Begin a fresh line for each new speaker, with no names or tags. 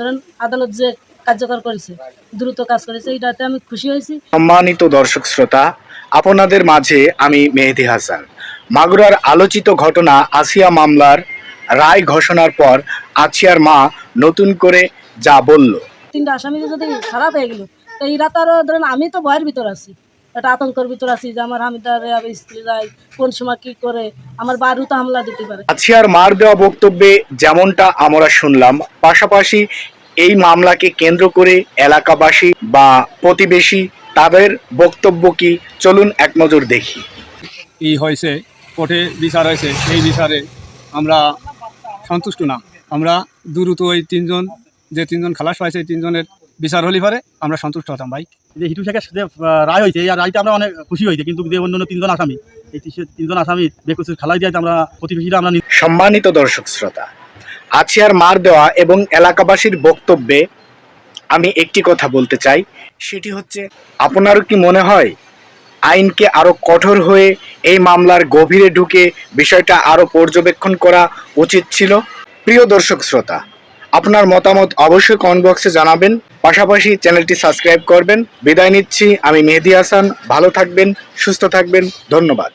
ধরেন আদালত যে কার্যকর করেছে দ্রুত কাজ করেছে এটাতে আমি খুশি হয়েছি।
সম্মানিত দর্শক শ্রোতা আপনাদের মাঝে আমি মেহেদি হাসান। মাগুরার আলোচিত ঘটনা আসিয়া মামলার রায় ঘোষণার পর আছিয়ার মা নতুন করে যা বলল।
তিনটা আসামি যদি ছাড়া পেয়ে গেল তো এরা তো আরও ধরেন আমি তো ভয়ের ভিতর আছি। একটা আতঙ্কের ভিতর আছি যে আমার হামিদার স্ত্রী যাই কোন সময় কি করে? আমার বারু তো হামলা দিতে পারে।
আছিয়ার মার দেওয়া বক্তব্যে যেমনটা আমরা শুনলাম পাশাপাশি এই মামলাকে কেন্দ্র করে এলাকাবাসী বা প্রতিবেশী তাদের বক্তব্য কি? চলুন এক নজর দেখি।
ই হয়েছে? কোর্টে বিচার হয়েছে এই বিচারে আমরা সন্তুষ্ট না। আমরা দ্রুত ওই তিনজন যে তিনজন খালাস পাইছে এই তিনজনের বিচার হলে পরে আমরা সন্তুষ্ট হতাম ভাই।
যে হিটু শেখের যে আহ, রায় হয়েছে এই রায়তে আমরা অনেক খুশি হয়েছে কিন্তু যে অন্য অন্য তিনজন আসামি এই তিনজন আসামি বেকুচুর খেলায় দিয়ে আমরা প্রতিবেশীরা আমরা
সম্মানিত দর্শক শ্রোতা আছিয়ার মার দেওয়া এবং এলাকাবাসীর বক্তব্যে আমি একটি কথা বলতে চাই সেটি হচ্ছে আপনারও কি মনে হয় আইনকে আরও কঠোর হয়ে এই মামলার গভীরে ঢুকে বিষয়টা আরও পর্যবেক্ষণ করা উচিত ছিল? প্রিয় দর্শক শ্রোতা আপনার মতামত অবশ্যই কমেন্ট বক্সে জানাবেন। পাশাপাশি চ্যানেলটি সাবস্ক্রাইব করবেন। বিদায় নিচ্ছি আমি মেহেদি হাসান। ভালো থাকবেন সুস্থ থাকবেন। ধন্যবাদ।